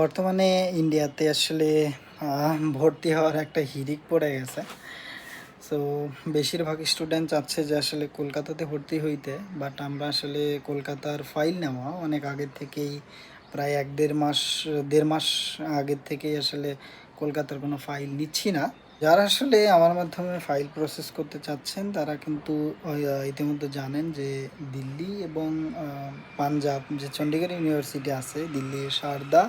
বর্তমানে ইন্ডিয়াতে আসলে ভর্তি হওয়ার একটা হিরিক পড়ে গেছে। সো বেশিরভাগ স্টুডেন্ট চাচ্ছে যে আসলে কলকাতাতে ভর্তি হইতে বাট আমরা আসলে কলকাতার ফাইল নেওয়া। অনেক আগের থেকেই, প্রায় এক দেড় মাস দেড় মাস আগের থেকেই আসলে কলকাতার কোনো ফাইল নিচ্ছি না। যারা আসলে আমার মাধ্যমে ফাইল প্রসেস করতে চাচ্ছেন, তারা কিন্তু ইতিমধ্যে জানেন যে দিল্লি এবং পাঞ্জাব, যে চণ্ডীগড় ইউনিভার্সিটি আছে দিল্লির সারদা,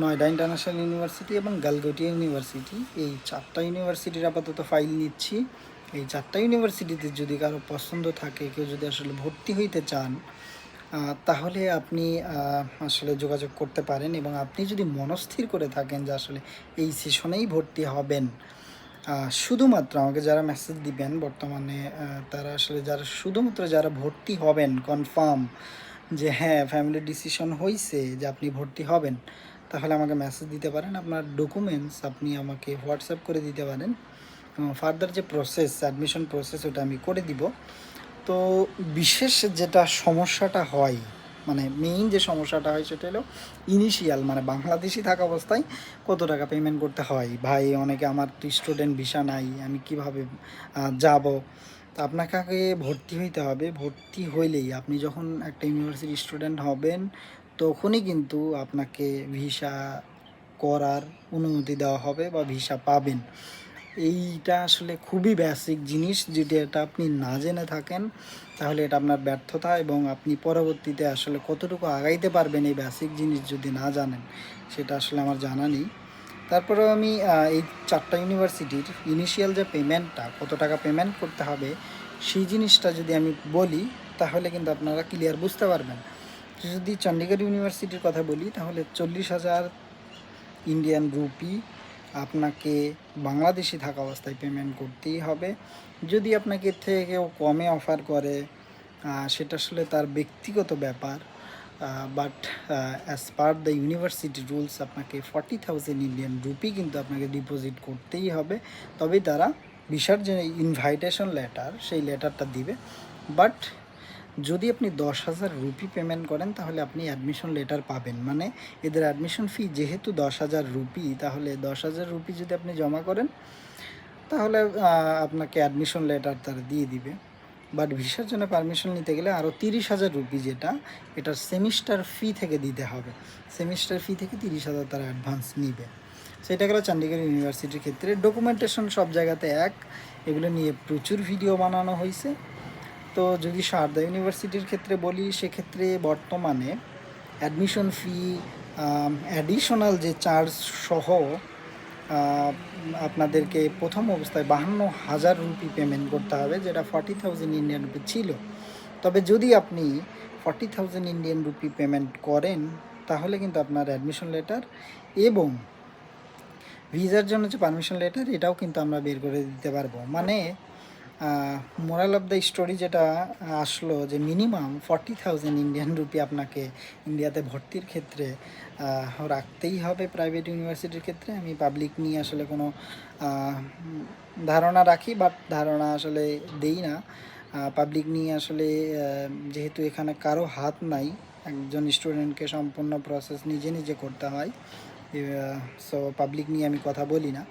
নয়ডা ইন্টারন্যাশনাল ইউনিভার্সিটি এবং গালগোটিয়া ইউনিভার্সিটি এই চারটা ইউনিভার্সিটির আপাতত ফাইল নিচ্ছি। এই চারটা ইউনিভার্সিটিতে যদি কারও পছন্দ থাকে, কেউ যদি আসলে ভর্তি হইতে চান তাহলে আপনি আসলে যোগাযোগ করতে পারেন এবং আপনি যদি মনস্থির করে থাকেন যে আসলে এই সেশনেই ভর্তি হবেন শুধুমাত্র আমাকে যারা মেসেজ দিবেন বর্তমানে তারা আসলে যারা, শুধুমাত্র যারা ভর্তি হবেন কনফার্ম যে হ্যাঁ ফ্যামিলি ডিসিশন হয়েছে যে আপনি ভর্তি হবেন, তাহলে আমাকে মেসেজ দিতে পারেন। আপনার ডকুমেন্টস আপনি আমাকে হোয়াটসঅ্যাপ করে দিতে পারেন। ফার্দার যে প্রসেস অ্যাডমিশন প্রসেস ওটা আমি করে দিব। তো বিশেষ যেটা সমস্যাটা হয় মানে মেইন যে সমস্যাটা হয় সেটা হলো ইনিশিয়াল মানে বাংলাদেশি থাকা অবস্থায় কত টাকা পেমেন্ট করতে হয়? ভাই, অনেকে আমার স্টুডেন্ট ভিসা নাই, আমি কীভাবে যাব? তো আপনাকে আগে ভর্তি হইতে হবে। ভর্তি হইলেই আপনি যখন একটা ইউনিভার্সিটি স্টুডেন্ট হবেন, তখনই কিন্তু আপনাকে ভিসা করার অনুমতি দেওয়া হবে বা ভিসা পাবেন। এইটা আসলে খুবই বেসিক জিনিস যেটি এটা আপনি না জেনে থাকেন, তাহলে এটা আপনার ব্যর্থতা এবং আপনি পরবর্তীতে আসলে কতটুকু আগাইতে পারবেন এই বেসিক জিনিস যদি না জানেন, সেটা আসলে আমার জানা নেই। তারপরেও আমি এই চারটা ইউনিভার্সিটির ইনিশিয়াল যে পেমেন্টটা কত টাকা পেমেন্ট করতে হবে, সেই জিনিসটা যদি আমি বলি, তাহলে কিন্তু আপনারা ক্লিয়ার বুঝতে পারবেন। যদি চণ্ডীগড় ইউনিভার্সিটির কথা বলি, তাহলে চল্লিশ হাজার ইন্ডিয়ান রুপি আপনাকে বাংলাদেশি থাকা অবস্থায় পেমেন্ট করতেই হবে। যদি আপনাকে থেকে কমে অফার করে সেটা আসলে তার ব্যক্তিগত ব্যাপার but as per the university rules আপনাকে ফর্টি থাউজেন্ড ইন্ডিয়ান রুপি কিন্তু আপনাকে ডিপোজিট করতেই হবে। তবেই তারা বিশার যে ইনভাইটেশন লেটার সেই লেটারটা দিবে। বাট যদি আপনি দশ হাজার রুপি পেমেন্ট করেন, তাহলে আপনি অ্যাডমিশন লেটার পাবেন। মানে এদের অ্যাডমিশন ফি যেহেতু দশ হাজার রুপি, তাহলে দশ হাজার রুপি যদি আপনি জমা করেন, তাহলে আপনাকে অ্যাডমিশন লেটার তারা দিয়ে দিবে। বাট ভিসার জন্য পারমিশন নিতে গেলে আরও তিরিশ হাজার রুপি যেটা এটার সেমিস্টার ফি থেকে দিতে হবে। সেমিস্টার ফি থেকে তিরিশ হাজার তারা অ্যাডভান্স নিবে। সেটা গেল চণ্ডীগড় ইউনিভার্সিটির ক্ষেত্রে। ডকুমেন্টেশন সব জায়গাতে এক। এগুলো নিয়ে প্রচুর ভিডিও বানানো হয়েছে তো যদি সারদা ইউনিভার্সিটির ক্ষেত্রে বলি, সেক্ষেত্রে বর্তমানে অ্যাডমিশন ফি অ্যাডিশনাল যে চার্জ সহ আপনাদেরকে প্রথম অবস্থায় বাহান্ন হাজার রুপি পেমেন্ট করতে হবে, যেটা ফর্টি থাউজেন্ড ইন্ডিয়ান রুপি ছিল। তবে যদি আপনি forty thousand Indian rupee payment করেন, তাহলে কিন্তু আপনার অ্যাডমিশন লেটার এবং ভিসার জন্য যে পারমিশন লেটার এটাও কিন্তু আমরা বের করে দিতে পারব। মানে মোরাল অফ দ্য স্টোরি যেটা আসলো যে minimum forty thousand Indian rupee আপনাকে ইন্ডিয়াতে ভর্তির ক্ষেত্রে রাখতেই হবে প্রাইভেট ইউনিভার্সিটির ক্ষেত্রে। আমি পাবলিক নিয়ে আসলে কোনো ধারণা রাখি বাট ধারণা আসলে দেই না। পাবলিক নিয়ে আসলে যেহেতু এখানে কারও হাত নাই, একজন স্টুডেন্টকে সম্পূর্ণ প্রসেস নিজে নিজে করতে হয়। সো পাবলিক নিয়ে আমি কথা বলি না।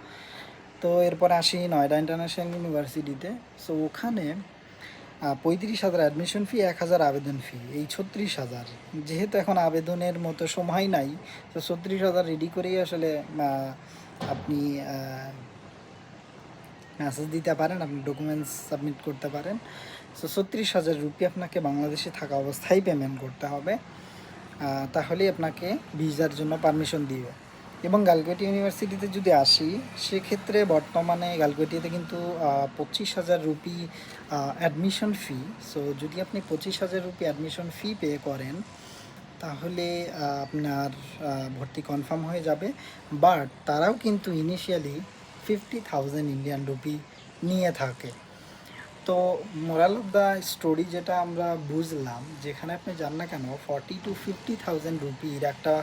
তো এরপর আসি নয়ডা ইন্টারন্যাশনাল ইউনিভার্সিটিতে। সো ওখানে পঁয়ত্রিশ হাজার অ্যাডমিশন ফি এক হাজার আবেদন ফি এই ছত্রিশ হাজার। যেহেতু এখন আবেদনের মতো সময় নাই, তো ছত্রিশ হাজার রেডি করেই আসলে আপনি মেসেজ দিতে পারেন, আপনি ডকুমেন্টস সাবমিট করতে পারেন। সো ছত্রিশ হাজার রুপি আপনাকে বাংলাদেশে থাকা অবস্থায় পেমেন্ট করতে হবে। তাহলেই আপনাকে ভিসার জন্য পারমিশন দিবে। এবং গালগেটি ইউনিভার্সিটিতে যদি আসি, সেক্ষেত্রে বর্তমানে গালগেটিতে কিন্তু পঁচিশ হাজার রুপি অ্যাডমিশন ফি সো যদি আপনি পঁচিশ হাজার রুপি অ্যাডমিশন ফি পে করেন, তাহলে আপনার ভর্তি কনফার্ম হয়ে যাবে। বাট তারাও কিন্তু initially fifty thousand Indian rupee নিয়ে থাকে। তো মোরাল অফ দ্য স্টোরি যেটা আমরা বুঝলাম, যেখানে আপনি যান না কেন ফর্টি টু ফিফটি থাউজেন্ড রুপির একটা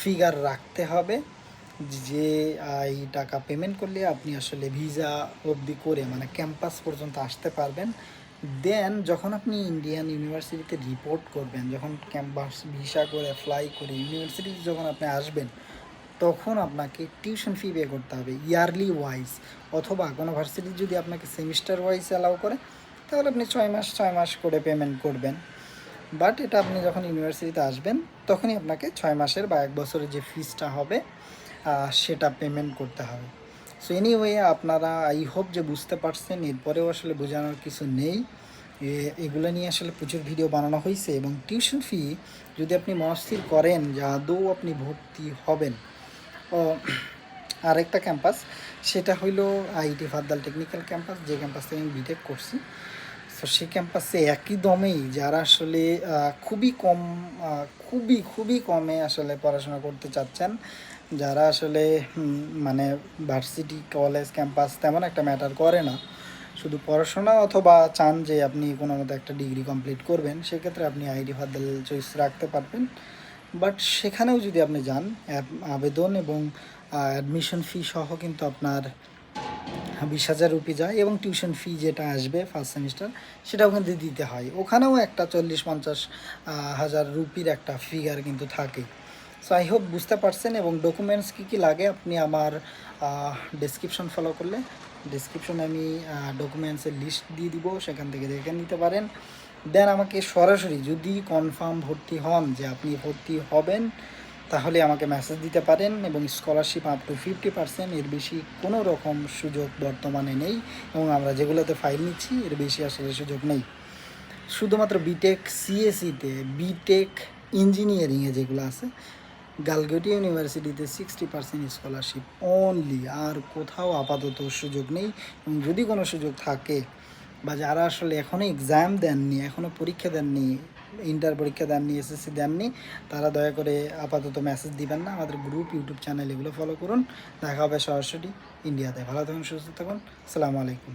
ফিগার রাখতে হবে যে এই টাকা পেমেন্ট করলে আপনি আসলে ভিসা অবধি করে মানে ক্যাম্পাস পর্যন্ত আসতে পারবেন। দেন যখন আপনি ইন্ডিয়ান ইউনিভার্সিটিতে রিপোর্ট করবেন, যখন ক্যাম্পাস ভিসা করে ফ্লাই করে ইউনিভার্সিটিতে যখন আপনি আসবেন, তখন আপনাকে টিউশন ফি পে করতে হবে ইয়ারলি ওয়াইজ অথবা কোনো ভার্সিটি যদি আপনাকে সেমিস্টার ওয়াইজ অ্যালাউ করে, তাহলে আপনি ছয় মাস ছয় মাস করে পেমেন্ট করবেন। বাট এটা আপনি যখন ইউনিভার্সিটিতে আসবেন, তখনই আপনাকে ছয় মাসের বা এক বছরের যে ফিজটা হবে সেটা পেমেন্ট করতে হবে। সো এনিওয়ে আপনারা আই হোপ যে বুঝতে পারছেন, এরপরেও আসলে বোঝানোর কিছু নেই। এগুলো নিয়ে আসলে প্রচুর ভিডিও বানানো হয়েছে এবং টিউশন ফি যদি আপনি মনস্থির করেন যে আদৌ আপনি ভর্তি হবেন। ও, আরেকটা ক্যাম্পাস সেটা হইল আইটি ফাদ্দাল টেকনিক্যাল ক্যাম্পাস যে ক্যাম্পাস থেকে আমি বিটেক করছি। তো সেই ক্যাম্পাসে একই দমেই যারা আসলে খুবই কম খুবই খুবই কমে আসলে পড়াশোনা করতে চাচ্ছেন। যারা আসলে মানে ভার্সিটি কলেজ ক্যাম্পাস তেমন একটা ম্যাটার করে না। শুধু পড়াশোনা অথবা চান যে আপনি কোনো মতো একটা ডিগ্রি কমপ্লিট করবেন, সেক্ষেত্রে আপনি আইডি ফাদ্দাল চয়েস রাখতে পারবেন। বাট সেখানেও যদি আপনি যান আবেদন এবং অ্যাডমিশন ফি সহ কিন্তু আপনার বিশ হাজার রুপি যায় এবং টিউশন ফি যেটা আসবে ফার্স্ট সেমিস্টার সেটাও কিন্তু দিতে হয়। ওখানেও একটা চল্লিশ পঞ্চাশ হাজার রুপির একটা ফিগার কিন্তু থাকে। সো আই হোপ বুঝতে পারছেন এবং ডকুমেন্টস কী কী লাগে আপনি আমার ডেসক্রিপশন ফলো করলে ডেসক্রিপশনে আমি ডকুমেন্টসের লিস্ট দিয়ে দিব, সেখান থেকে দেখে নিতে পারেন। দেন আমাকে সরাসরি যদি কনফার্ম ভর্তি হন যে আপনি ভর্তি হবেন তাহলে আমাকে মেসেজ দিতে পারেন এবং scholarship up to fifty percent এর বেশি কোনো রকম সুযোগ বর্তমানে নেই এবং আমরা যেগুলোতে ফাইল নিচ্ছি এর বেশি আসলে সুযোগ নেই। শুধুমাত্র বিটেক সিএসিতে বিটেক ইঞ্জিনিয়ারিংয়ে যেগুলো আছে গালগেটি ইউনিভার্সিটিতে সিক্সটি পার্সেন্ট স্কলারশিপ অনলি আর কোথাও আপাতত সুযোগ নেই এবং যদি কোনো সুযোগ থাকে বা যারা আসলে এখনও এক্সাম দেননি এখনও পরীক্ষা দেননি ইন্টার পরীক্ষা দেননি এসএসসি দেননি তারা দয়া করে আপাতত মেসেজ দিবেন না। আমাদের গ্রুপ ইউটিউব চ্যানেল এগুলো ফলো করুন। দেখা হবে সরাসরি ইন্ডিয়াতে ভালো থাকুন, সুস্থ থাকুন। আসসালামু আলাইকুম।